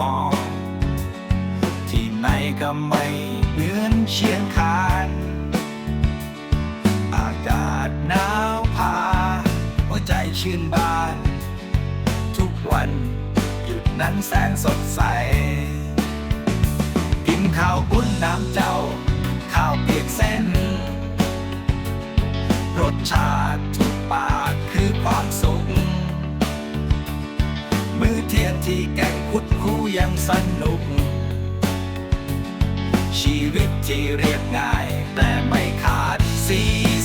มอง ที่ไหนก็ไม่เหมือนเชียงคานอากาศหนาวพา หัวใจชื่นบาน ทุกวันหยุดนั้นแสงสดใส กินข้าวกุ้นน้ำเจ้า ข้าวเปียกเส้น รสชาติ ชีวิตที่เรียบง่าย แต่ไม่ขาดสี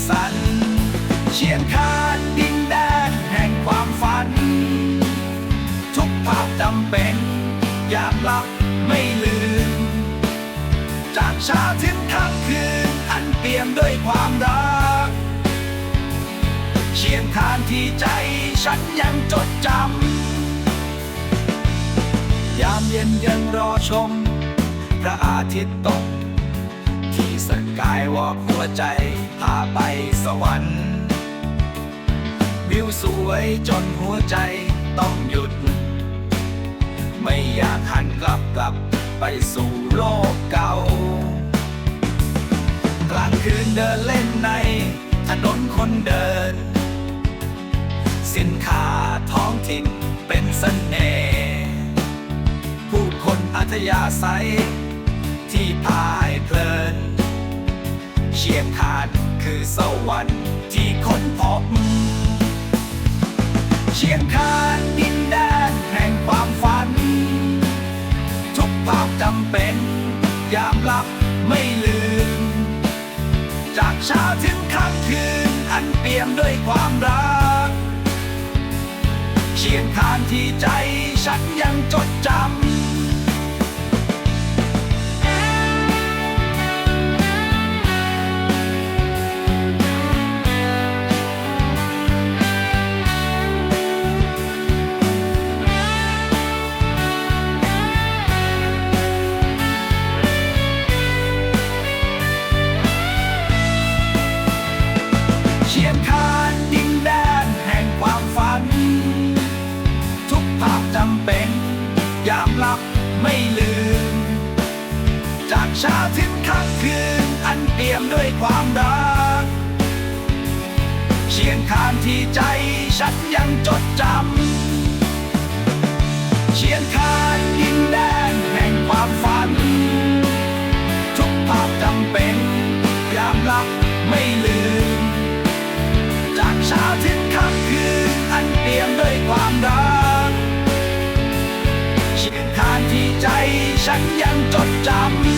สัน เชียงคานดินแดนแห่งความฝัน ทุกภาพจำเป็นอยากหลับไม่ลืม จากเช้าถึงค่ำคืน อันเปี่ยมด้วยความรัก เชียงคานที่ใจฉันยังจดจำ ยามเย็นยังรอชม พระอาทิตย์ตก ที่สกายวอล์กหัวใจพาไปสวรรค์วิวสวยจนหัวใจต้องหยุด ไม่อยากหันกลับกลับไปสู่โลกเก่า กลางคืนเดินเล่นในถนนคนเดิน สินค้าท้องถิ่นเป็นเสน่ห์ผู้คนอัธยาศัย ที่พายเพลิน เชียงคานคือสวรรค์ที่ค้นพบ เชียงคานดินแดนแห่งความฝัน ทุกภาพจำเป็นยามหลับไม่ลืม จากเช้าถึงค่ำคืนอันเปี่ยมด้วยความรัก เชียงคานที่ใจฉันยังจดจำ จากเช้าถึงค่ำคืนอันเปี่ยมด้วยความรัก เชียงคานที่ใจฉันยังจดจำ เชียงคานดินแดนแห่งความฝัน ทุกภาพจำเป็นยามหลับไม่ลืม จากเช้าถึงค่ำคืนอันเปี่ยมด้วยความรัก เชียงคานที่ใจฉันยังจดจำ